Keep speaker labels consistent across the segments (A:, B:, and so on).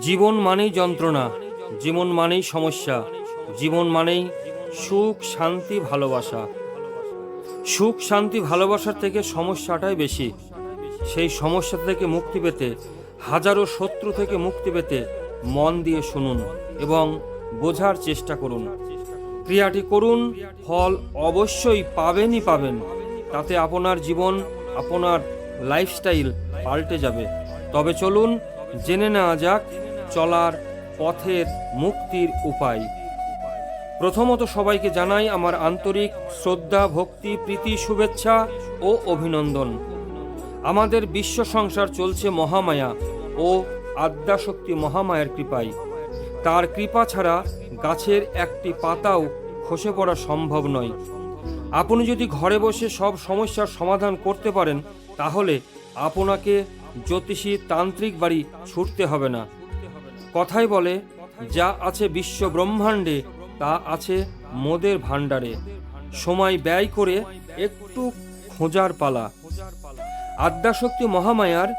A: জীবন মানেই যন্ত্রণা, জীবন মানেই সমস্যা, জীবন মানেই সুখ, শান্তি, ভালোবাসা। সুখ, শান্তি, ভালোবাসার থেকে সমস্যাটাই বেশি। সেই সমস্যা থেকে মুক্তি পেতে, হাজারো শত্রু থেকে মুক্তি পেতে মন দিয়ে শুনুন এবং বোঝার চেষ্টা করুন। ক্রিয়াটি করুন, ফল অবশ্যই পাবেনই পাবেন। তাতে আপনার জীবন, আপনার লাইফস্টাইল পাল্টে যাবে। তবে চলুন, জেনে নেওয়া যাক চলার পথের মুক্তির উপায়। প্রথমত সবাইকে জানাই আমার আন্তরিক শ্রদ্ধা, ভক্তি, প্রীতি, শুভেচ্ছা ও অভিনন্দন। আমাদের বিশ্ব সংসার চলছে মহামায়া ও আদ্যাশক্তি মহামায়ার কৃপায়। তার কৃপা ছাড়া গাছের একটি পাতাও খসে পড়া সম্ভব নয়। আপনি যদি ঘরে বসে সব সমস্যার সমাধান করতে পারেন, তাহলে আপনাকে জ্যোতিষী তান্ত্রিক বাড়ি ছুটতে হবে না। কথাই বলে, যা আছে বিশ্ব ব্রহ্মাণ্ডে তা আছে মোদের ভাণ্ডারে। সময় ব্যয় করে একটু খোঁজার পালা। আদ্যাশক্তি মহামায়ার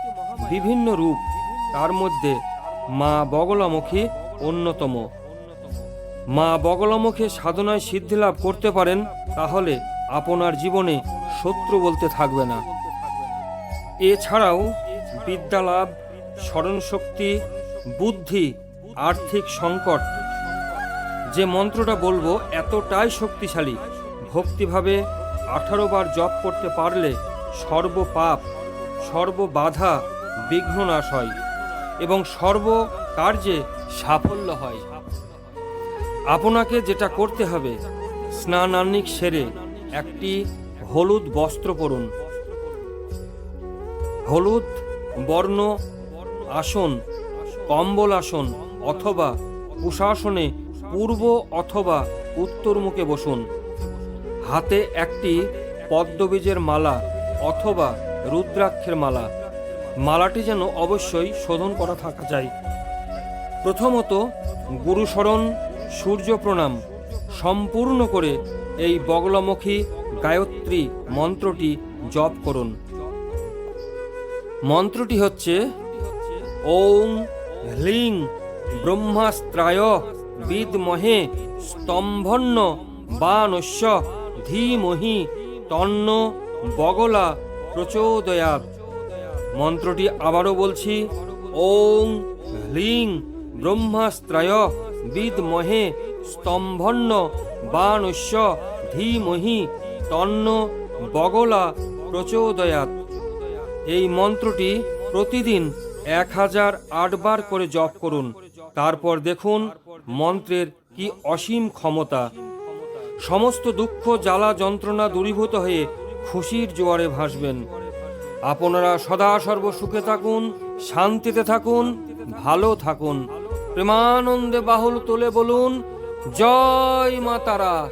A: বিভিন্ন রূপ, তার মধ্যে মা বগলামুখী অন্যতম। মা বগলামুখে সাধনায় সিদ্ধি লাভ করতে পারেন, তাহলে আপনার জীবনে শত্রু বলতে থাকবে না। এছাড়াও বিদ্যালাভ, স্মরণশক্তি বুদ্ধি, আর্থিক সংকট। যে মন্ত্রটা বলব, এতটাই শক্তিশালী। ভক্তিভাবে আঠারো বার জপ করতে পারলে সর্বপাপ, সর্ববাধা বিঘ্ন নাশ হয় এবং সর্ব কার্যে সাফল্য হয়। আপনাকে যেটা করতে হবে স্নানান্নিক সেরে একটি হলুদ বস্ত্র পরুন। হলুদ বর্ণ আসন কম্বল আসন অথবা কুশাসনে পূর্ব অথবা উত্তর মুখে বসুন। হাতে একটি পদ্মবীজের মালা অথবা রুদ্রাক্ষের মালা। মালাটি যেন অবশ্যই শোধন করা থাকা যায় প্রথমত গুরুশরণ সূর্য প্রণাম সম্পূর্ণ করে এই বগলামুখী গায়ত্রী মন্ত্রটি জপ করুন। মন্ত্রটি হচ্ছে ওং হ্লিং ব্রহ্মাস্ত্রায় বিদমহে স্তম্ভন্ন বানস্য ধীমহি তন্ন বগলা প্রচোদয়াৎ মন্ত্রটি আবারও বলছি, ওং হ্লিং ব্রহ্মাস্ত্রায় বিদমহে স্তম্ভন্ন বানস্য ধীমহি তন্ন বগলা প্রচোদয়াৎ এই মন্ত্রটি প্রতিদিন এক হাজার আটবার করে জপ করুন। তারপর দেখুন মন্ত্রের কি অসীম ক্ষমতা। সমস্ত দুঃখ, জ্বালা, যন্ত্রণা দূরীভূত হয়ে খুশির জোয়ারে ভাসবেন। আপনারা সদা সর্ব সুখে থাকুন, শান্তিতে থাকুন, ভালো থাকুন। প্রেমানন্দে বাহুল তোলে বলুন, জয় মা তারা।